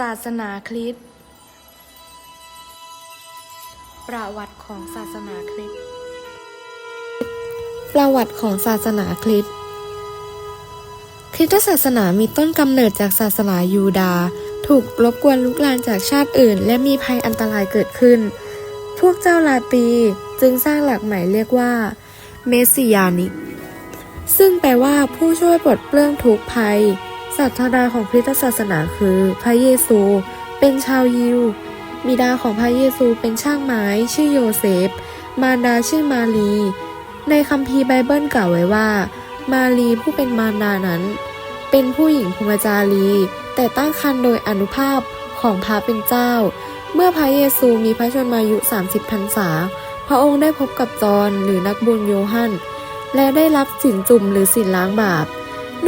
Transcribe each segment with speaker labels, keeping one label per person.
Speaker 1: ศาสนาคริสต์ประวัติของศาสนาคริสต์ประวัติของศาสนาคริสต์คริสตศาสนามีต้นกำเนิดจากศาสนายูดาห์ถูกรบกวนลุกลานจากชาติอื่น และมีภัยอันตรายเกิดขึ้น พวกเจ้าลาตีจึงสร้างหลักใหม่เรียกว่าเมสซิยานิก ซึ่งแปลว่าผู้ช่วยปลดเปลื้องทุกภัย ศาสดาของคริสตศาสนาคือพระเยซู เป็นชาวยิว บิดาของพระเยซูเป็นช่างไม้ชื่อโยเซฟ มารดาชื่อมารี ในคัมภีร์ไบเบิลกล่าวไว้ว่า มารีผู้เป็นมารดานั้น เป็นผู้หญิงพรหมจารี แต่ตั้งครรภ์โดยอนุภาพของพระเป็นเจ้า เมื่อพระเยซูมีพระชนมายุ 30พรรษา พระองค์ได้พบกับจอห์นหรือนักบุญโยฮันและได้รับสินจุ่มหรือสินล้างบาป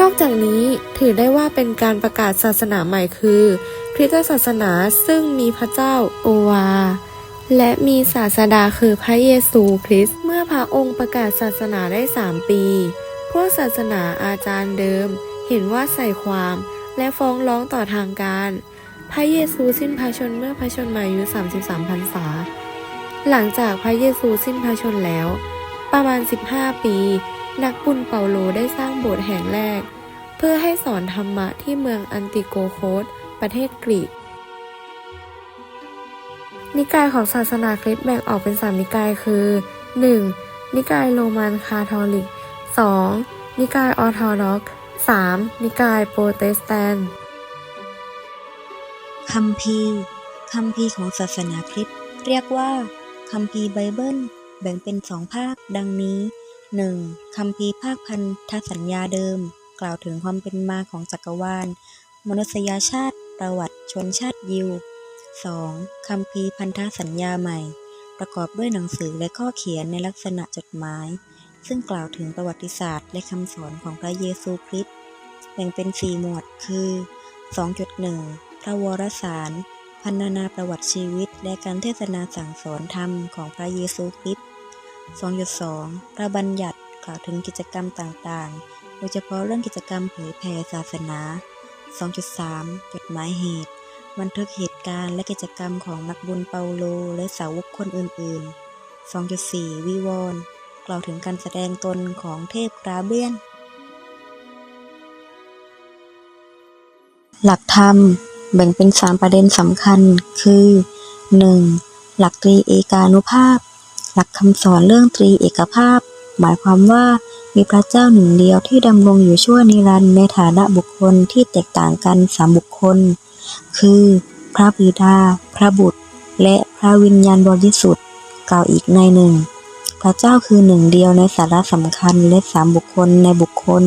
Speaker 1: นอกจากนี้ถือได้ว่าเป็นการประกาศศาสนาใหม่คือ คริสตศาสนาซึ่งมีพระเจ้าโอวา และมีศาสดาคือพระเยซูคริสต์เมื่อพระองค์ประกาศศาสนาได้ 3 ปี พวกศาสนาอาจารย์เดิม เห็นว่าใส่ความและฟ้องร้องต่อทางการ พระเยซูสิ้นพระชนเมื่อพระชนมายุ 33พรรษา หลังจากพระเยซูสิ้นพระชนแล้ว ประมาณ 15 ปี นักบุญเปาโลได้สร้างโบสถ์แห่งแรก เพื่อให้สอนธรรมะที่เมืองอันติโกโคสประเทศกรีก นิกายของศาสนาคริสต์แบ่งออกเป็นสามนิกายคือ 1. นิกายโรมันคาทอลิก 2. นิกายออร์โธดอก 3. นิกายโปรเตสแตนต์
Speaker 2: คัมภีร์คัมภีร์ของศาสนาคริสต์เรียกว่าคัมภีร์ไบเบิลแบ่งเป็นสองภาคดังนี้ 1. คัมภีร์ภาคพันธสัญญาเดิม กล่าวถึงความเป็นมาของจักรวาล มนุษยชาติ ประวัติชนชาติยิว 2. คัมภีร์พันธสัญญาใหม่ ประกอบด้วยหนังสือและข้อเขียนในลักษณะจดหมาย ซึ่งกล่าวถึงประวัติศาสตร์ และคำสอนของพระเยซูคริสต์แบ่งเป็นสี่หมวด คือ 2.1 พระวรสาร พันนาประวัติชีวิต และการเทศนาสั่งสอนธรรมของพระเยซูคริสต์ 2.2 พระบัญญัติกล่าวถึงกิจกรรมต่างๆ โดยเฉพาะเรื่องกิจกรรมเผยแผ่ศาสนา 2.3 จดหมายเหตุ บันทึกเหตุการณ์และกิจกรรมของนักบุญเปาโล และสาวกคนอื่นๆ 2.4 วิวรณ์กล่าวถึงการแสดงตนของเทพกราเบียน หลักธรรมแบ่งเป็น 3 ประเด็นสำคัญคือ 1. หลักตรีเอกานุภาพ หลักคำสอนเรื่องตรีเอกภาพ หมายความว่ามีพระเจ้าหนึ่งเดียวที่ดำรงอยู่ชั่วนิรันดร์ในฐานะบุคคลที่แตกต่างกันสามบุคคล คือ พระบิดา พระบุตร และพระวิญญาณบริสุทธิ์กล่าวอีกในหนึ่ง พระเจ้าคือหนึ่งเดียวในสาระสำคัญและสามบุคคลในบุคคล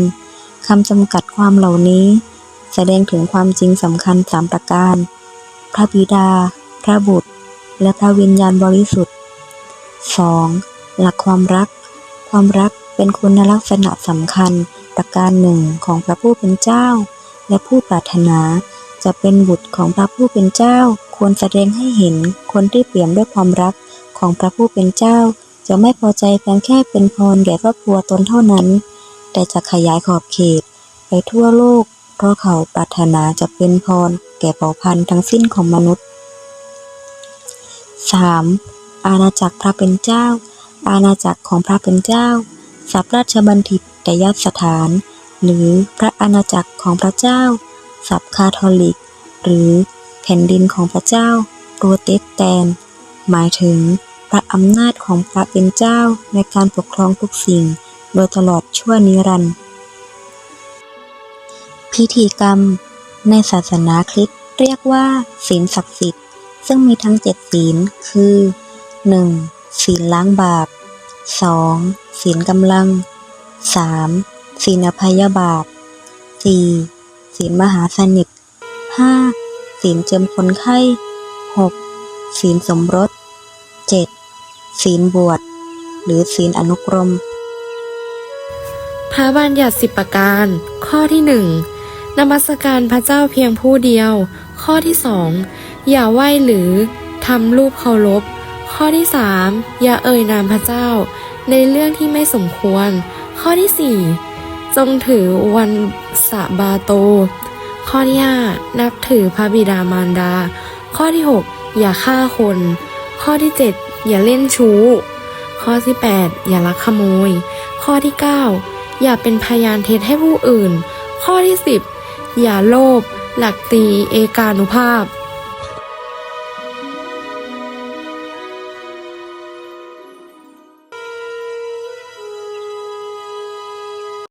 Speaker 2: คำจำกัดความเหล่านี้ แสดงถึงความจริงสำคัญสามประการ พระบิดา พระบุตร และพระวิญญาณบริสุทธิ์ 2. หลักความรัก ความรักเป็นคุณลักษณะสำคัญประการหนึ่งของพระผู้เป็นเจ้า และผู้ปรารถนา จะเป็นบุตรของพระผู้เป็นเจ้า ควรแสดงให้เห็นคนที่เปี่ยมด้วยความรักของพระผู้เป็นเจ้า จะไม่พอใจเพียงแค่เป็นพรแก่ครอบครัวตนเท่านั้น แต่จะขยายขอบเขต ไปทั่วโลก เพราะเขาปรารถนาจะเป็นพรแก่เผ่าพันธุ์ทั้งสิ้นของมนุษย์ 3. อาณาจักรพระเป็นเจ้า อาณาจักรของพระเป็นเจ้าสับราชบัณฑิตแต่ยสถาน หรือพระอาณาจักรของพระเจ้าสับคาทอลิก หรือแผ่นดินของพระเจ้าโปรเตสแตน หมายถึงพระอำนาจของพระเป็นเจ้าในการปกครองทุกสิ่ง โดยตลอดชั่วนิรันดร์พิธีกรรม ในศาสนาคริสต์เรียกว่า ศีลศักดิ์สิทธิ์ ซึ่งมีทั้งเจ็ดศีล คือ 1. ศีลล้างบาป 2. ศีลกำลัง 3. ศีลอภัยบาป 4. ศีลมหาสนิท 5. ศีลเจิมคนไข้ 6. ศีลสมรส 7. ศีลบวช หรือศีลอนุกรม
Speaker 1: พระบัญญัติสิบประการ ข้อที่หนึ่งนมัสการพระเจ้าเพียงผู้เดียว ข้อที่สองอย่าไหว้หรือทำรูปเคารพ ข้อที่สามอย่าเอ่ยนามพระเจ้า ในเรื่องที่ไม่สมควร ข้อที่สี่จงถือวันสะบาโต ข้อที่ 5 นับถือพระบิดามารดา ข้อที่ 6 อย่าฆ่าคน ข้อที่ 7 อย่าเล่นชู้ ข้อที่ 8 อย่าลักขโมย ข้อที่ 9 อย่าเป็นพยานเท็จให้ผู้อื่น ข้อที่ 10 อย่าโลภหลักตรีเอกานุภาพ